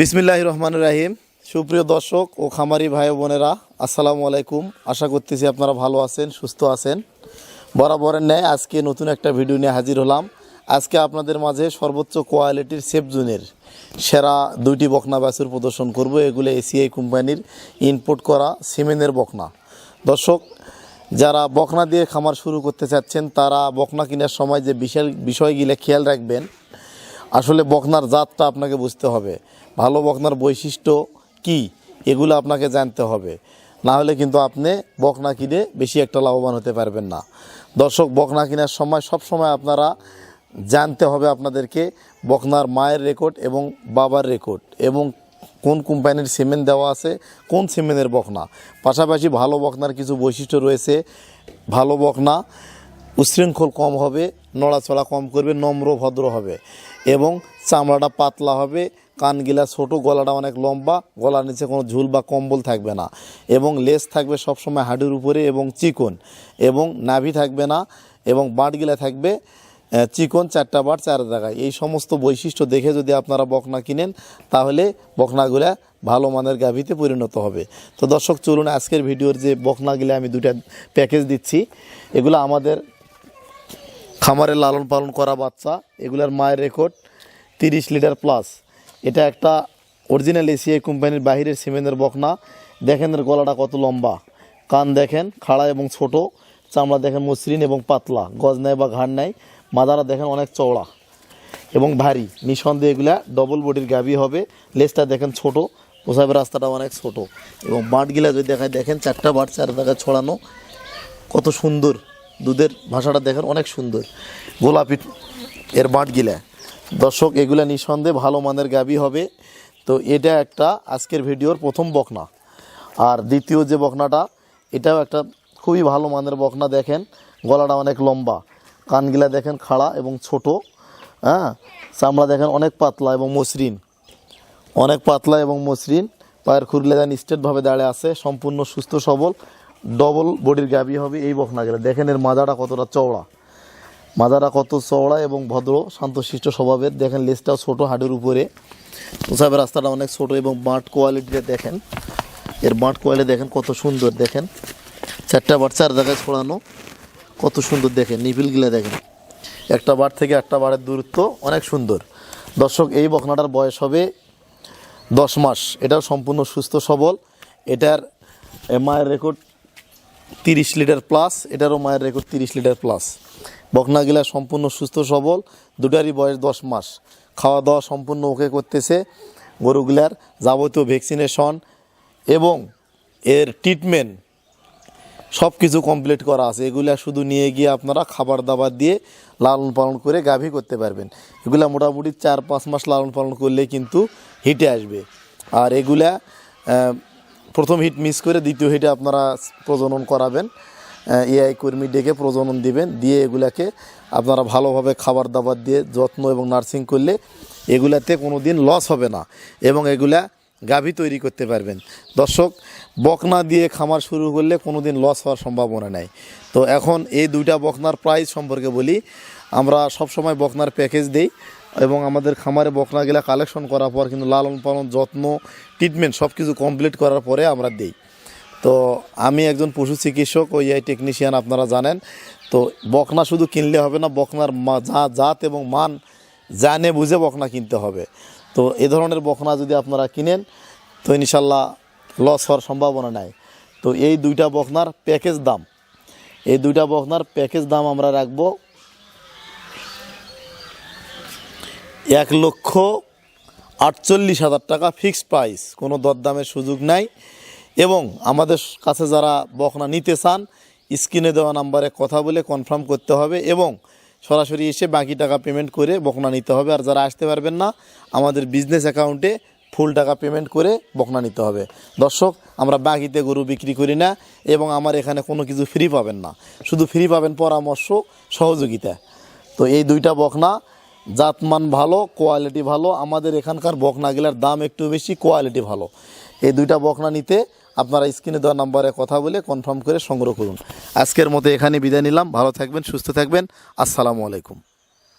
বিসমিল্লাহ রহমান রাহিম। সুপ্রিয় দর্শক ও খামারি ভাই বোনেরা, আসসালামু আলাইকুম। আশা করতেছি আপনারা ভালো আছেন, সুস্থ আছেন। বরাবরের ন্যায় আজকে নতুন একটা ভিডিও নিয়ে হাজির হলাম। আজকে আপনাদের মাঝে সর্বোচ্চ কোয়ালিটির সেফ জুনের সেরা দুইটি বকনা বাছুর প্রদর্শন করব। এগুলো এসিআই কোম্পানির ইনপুট করা সিমেনের বকনা। দর্শক, যারা বকনা দিয়ে খামার শুরু করতে চাচ্ছেন, তারা বকনা কেনার সময় যে বিশাল বিষয়গুলো খেয়াল রাখবেন আসলে বকনার জাতটা আপনাকে বুঝতে হবে। ভালো বকনার বৈশিষ্ট্য কি? এগুলো আপনাকে জানতে হবে। না হলে কিন্তু আপনি বকনা কিনে বেশি একটা লাভবান হতে পারবেন না। দর্শক, বকনা কেনার সময় সব সময় আপনারা জানতে হবে আপনাদেরকে বকনার মায়ের রেকর্ড এবং বাবার রেকর্ড এবং কোন কোম্পানির সিমেন্ট দেওয়া আছে, কোন সিমেন্টের বকনা। পাশাপাশি ভালো বকনার কিছু বৈশিষ্ট্য রয়েছে। ভালো বকনা উশৃঙ্খল কম হবে নড়াচড়া কম করবে, নম্র, ভদ্র হবে এবং চামড়াটা পাতলা হবে কানগিলা ছোট, গলাটা অনেক লম্বা, গলার নিচে কোনো ঝুল বা কম্বল থাকবে না এবং লেস থাকবে সবসময় হাডুর উপরে এবং চিকন এবং নাভি থাকবে না এবং বাঁটগিলা থাকবে চিকন চারটা বাট চার জায়গায়। এই সমস্ত বৈশিষ্ট্য দেখে যদি আপনারা বকনা কিনেন, তাহলে বকনাগুলা ভালো মানের গাভিতে পরিণত হবে। তো দর্শক, চলুন আজকের ভিডিওর যে বকনাগুলো আমি দুটা প্যাকেজ দিচ্ছি, এগুলো আমাদের খামারে লালন পালন করা বাচ্চা, এগুলার মায়ের রেকর্ড তিরিশ লিটার প্লাস এটা একটা অরিজিনাল এসিআই কোম্পানির বাহিরের সিমেন্টের বকনা। দেখেন এর গলাটা কত লম্বা। কান দেখেন, খাড়া এবং ছোট। চামড়া দেখেন মসৃণ এবং পাতলা। গজ নেয় বা ঘাড় নেয় মাদারা দেখেন অনেক চওড়া এবং ভারী। নিঃসন্দেহে এগুলা ডবল বডির গাভী হবে। লেজটা দেখেন ছোট। প্রসাবের রাস্তাটা অনেক ছোট। এবং বাঁটগুলা যদি দেখায়, দেখেন চারটা বাট চার জায়গায় ছড়ানো। কত সুন্দর। দুধের ভাষাটা দেখেন অনেক সুন্দর। গোলাপি এর বাঁটগিলা দর্শক, এগুলা নিঃসন্দেহে ভালো মানের গাবি হবে। তো এটা একটা আজকের ভিডিওর প্রথম বকনা। আর দ্বিতীয় যে বকনাটা, এটাও একটা খুবই ভালো মানের বকনা দেখেন। গলাটা অনেক লম্বা। কানগিলা দেখেন খাড়া এবং ছোট। হ্যাঁ? চামড়া দেখেন অনেক পাতলা এবং মসৃণ। অনেক পাতলা এবং মসৃণ। পায়ের খুরলে দেন স্টেটভাবে দাঁড়িয়ে আছে। সম্পূর্ণ সুস্থ সবল। ডবল বডির গাবি হবে এই বকনাগুলো। দেখেন এর মাজাটা কতটা চওড়া। মাজাটা কত চওড়া এবং ভদ্র, শান্তশিষ্ট স্বভাবের। দেখেন লেজটাও ছোট হাডের উপরে। প্রসাবের রাস্তাটা অনেক ছোট এবং বাঁট কোয়ালিটিটা দেখেন। এর বাঁট কোয়ালিটি দেখেন কত সুন্দর, দেখেন। চারটা বাট চার জায়গায় ছড়ানো। কত সুন্দর দেখেন, নিপিলগুলো দেখেন। একটা বার থেকে একটা বারের দূরত্ব অনেক সুন্দর। দর্শক, এই বকনাটার বয়স হবে দশ মাস। এটাও সম্পূর্ণ সুস্থ সবল। এটার মায়ের রেকর্ড তিরিশ লিটার প্লাস এটারও মায়ের রেকর্ড তিরিশ লিটার প্লাস বকনাগুলা সম্পূর্ণ সুস্থ, সবল, দুটারই বয়স দশ মাস। খাওয়া দাওয়া সম্পূর্ণ ওকে করতেছে গরুগুলার যাবতীয় ভ্যাকসিনেশন এবং এর ট্রিটমেন্ট সব কিছু কমপ্লিট করা আছে। এগুলা শুধু নিয়ে গিয়ে আপনারা খাবার দাবার দিয়ে লালন পালন করে গাভী করতে পারবেন। এগুলা মোটামুটি চার পাঁচ মাস লালন পালন করলে কিন্তু হিটে আসবে। আর এগুলা প্রথম হিট মিস করে দ্বিতীয় হিটে আপনারা প্রজনন করাবেন। এআই কর্মী ডেকে প্রজনন দিবেন। দিয়ে এগুলাকে আপনারা ভালোভাবে খাবার দাবার দিয়ে যত্ন এবং নার্সিং করলে এগুলাতে কোনো দিন লস হবে না এবং এগুলা গাভী তৈরি করতে পারবেন। দর্শক, বকনা দিয়ে খামার শুরু করলে কোনো দিন লস হওয়ার সম্ভাবনা নেই। তো এখন এই দুইটা বকনার প্রাইস সম্পর্কে বলি। আমরা সব সময় বকনার প্যাকেজ দেই। এবং আমাদের খামারে বকনাগুলা কালেকশন করার পর কিন্তু লালন পালন, যত্ন ট্রিটমেন্ট সব কিছু কমপ্লিট করার পরে আমরা দিই। তো আমি একজন পশু চিকিৎসক ও ইআই টেকনিশিয়ান আপনারা জানেন। তো বকনা শুধু কিনলে হবে না, বকনার জাত এবং মান জানে বুঝে বকনা কিনতে হবে। তো এ ধরনের বকনা যদি আপনারা কিনেন, তো ইনশাল্লাহ লস হওয়ার সম্ভাবনা নাই। তো এই দুইটা বকনার প্যাকেজ দাম, এই দুইটা বকনার প্যাকেজ দাম আমরা রাখব এক লক্ষ আটচল্লিশ হাজার টাকা ফিক্সড প্রাইস কোনো দরদামের সুযোগ নাই। এবং আমাদের কাছে যারা বকনা নিতে চান, স্ক্রিনে দেওয়া নাম্বারে কথা বলে কনফার্ম করতে হবে এবং সরাসরি এসে বাকি টাকা পেমেন্ট করে বকনা নিতে হবে। আর যারা আসতে পারবেন না, আমাদের বিজনেস অ্যাকাউন্টে ফুল টাকা পেমেন্ট করে বকনা নিতে হবে। দর্শক, আমরা বাকিতে গরু বিক্রি করি না এবং আমার এখানে কোনো কিছু ফ্রি পাবেন না। শুধু ফ্রি পাবেন পরামর্শ, সহযোগিতা। তো এই দুইটা বকনা জাতমান ভালো কোয়ালিটি ভালো, আমাদের এখানকার বকনাগুলার দাম একটু বেশি কোয়ালিটি ভালো। এই দুইটা বকনা নিতে আপনারা স্ক্রিনে দেওয়া নাম্বারে কথা বলে কনফার্ম করে সংগ্রহ করুন। আজকের মতো এখানে বিদায় নিলাম। ভালো থাকবেন, সুস্থ থাকবেন। আসসালামু আলাইকুম।